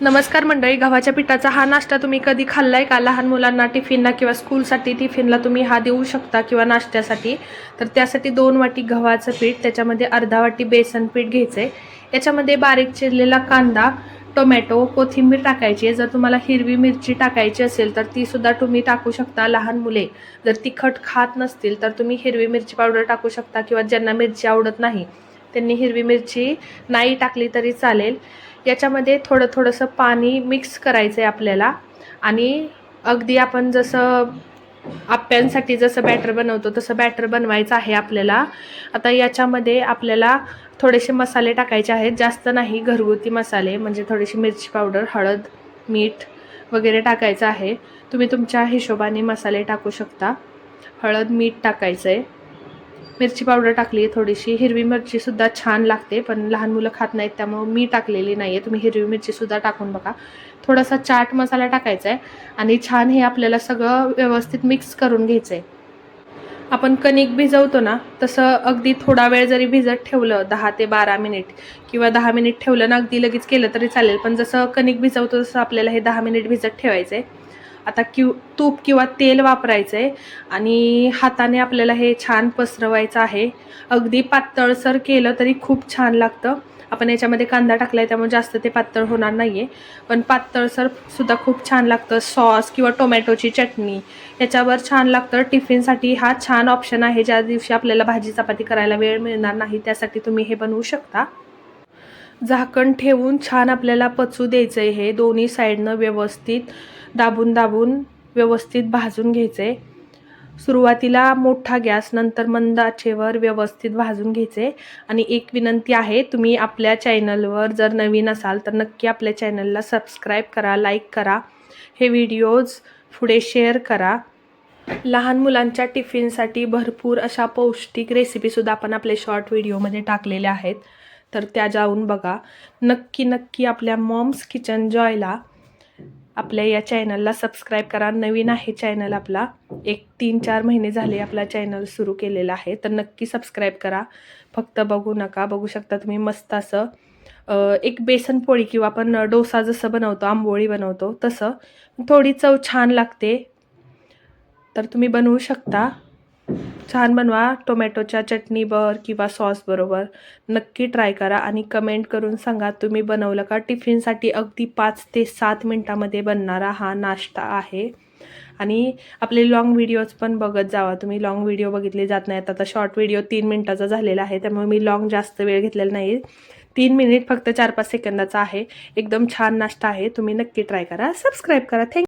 नमस्कार मंडळी गव्हाच्या पिठाचा हा नाश्ता तुम्ही कधी खाल्लाय का? लहान मुलांना टिफिनला किंवा स्कूलसाठी टिफिनला तुम्ही हा देऊ शकता किंवा नाश्त्यासाठी? तर त्यासाठी दोन वाटी गव्हाचं पीठ त्याच्यामध्ये अर्धा वाटी बेसन पीठ घ्यायचं आहे याच्यामध्ये बारीक चिरलेला कांदा टोमॅटो कोथिंबीर टाकायची. आहे जर तुम्हाला हिरवी मिरची टाकायची असेल तर ती सुद्धा तुम्ही टाकू शकता लहान मुले. जर तिखट खात नसतील तर तुम्ही हिरवी मिरची पावडर टाकू शकता किंवा ज्यांना मिरची आवडत नाही. त्यांनी हिरवी मिरची नाही टाकली तरी चालेल. याच्यामध्ये थोडं थोडंसं पाणी मिक्स करायचं आहे आपल्याला. आणि अगदी आपण जसं आप्यांसाठी जसं बॅटर बनवतो तसं बॅटर बनवायचं आहे आपल्याला. आता याच्यामध्ये आपल्याला थोडेसे मसाले टाकायचे आहेत. जास्त नाही घरगुती मसाले म्हणजे थोडीशी मिरची पावडर हळद मीठ वगैरे टाकायचं आहे. तुम्ही तुमच्या हिशोबाने मसाले टाकू शकता. हळद मीठ टाकायचं आहे मिरची पावडर टाकली आहे थोडीशी. हिरवी मिरचीसुद्धा छान लागते पण लहान मुलं खात नाहीत त्यामुळं मी टाकलेली नाही आहे तुम्ही हिरवी मिरचीसुद्धा टाकून बघा. थोडासा चाट मसाला टाकायचा आहे आणि छान हे आपल्याला सगळं व्यवस्थित मिक्स करून घ्यायचं आहे आपण कणिक भिजवतो ना तसं अगदी थोडा वेळ जरी भिजत ठेवलं दहा ते बारा मिनिट किंवा दहा मिनिट ठेवलं ना अगदी लगेच केलं तरी चालेल. पण जसं कणिक भिजवतो तसं आपल्याला हे दहा मिनिट भिजत ठेवायचं आहे आता क्यू तूप किंवा तेल वापरायचं आहे आणि हाताने आपल्याला हे छान पसरवायचं आहे. अगदी पातळसर केलं तरी खूप छान लागतं. आपण याच्यामध्ये कांदा टाकला आहे त्यामुळे जास्त ते पातळ होणार नाही आहे पण पातळसर सुद्धा खूप छान लागतं. सॉस किंवा टोमॅटोची चटणी याच्यावर छान लागतं. टिफिनसाठी हा छान ऑप्शन आहे. ज्या दिवशी आपल्याला भाजी चपाती करायला वेळ मिळणार नाही त्यासाठी तुम्ही हे बनवू शकता. झाकण ठेवून छान आपल्याला पचू द्यायचं आहे हे दोन्ही साईडनं व्यवस्थित. दाबून दाबून व्यवस्थित भाजून घ्यायचे. सुरुवातीला मोठा गॅस नंतर मंद आचेवर व्यवस्थित भाजून घ्यायचे. आणि एक विनंती आहे तुम्ही आपल्या चॅनलवर जर नवीन असाल तर नक्की आपल्या चॅनलला सबस्क्राईब करा लाईक करा. हे व्हिडिओज पुढे शेअर करा. लहान मुलांच्या टिफिनसाठी भरपूर अशा पौष्टिक रेसिपीसुद्धा आपण आपले शॉर्ट व्हिडिओमध्ये टाकलेल्या आहेत. तर त्या जाऊन बघा. नक्की नक्की आपल्या मॉम्स किचन जॉयला आपल्या या चॅनलला सबस्क्राईब करा. नवीन आहे चॅनल आपला. एक तीन चार महिने झाले आपला चॅनल सुरू केलेला आहे. तर नक्की सबस्क्राईब करा. फक्त बघू नका. बघू शकता तुम्ही मस्त असं एक बेसन पोळी किंवा आपण डोसा जसं बनवतो आंबोळी बनवतो तसं. थोडी चव छान लागते. तर तुम्ही बनवू शकता. छान बनवा. टोमॅटोच्या चटणीवर किंवा सॉसबरोबर नक्की ट्राय करा आणि कमेंट करून सांगा तुम्ही बनवलं का? टिफिनसाठी अगदी पाच ते सात मिनटामध्ये बनणारा हा नाश्ता आहे. आणि आपले लॉंग व्हिडिओज पण बघत जावा. तुम्ही लॉंग व्हिडिओ बघितले जात नाहीत. आता शॉर्ट व्हिडिओ तीन मिनटाचा झालेला आहे. त्यामुळे मी लॉंग जास्त वेळ घेतलेला नाही. तीन मिनिट फक्त चार पाच सेकंदाचा आहे. एकदम छान नाश्ता आहे. तुम्ही नक्की ट्राय करा. सबस्क्राईब करा. थँक्यू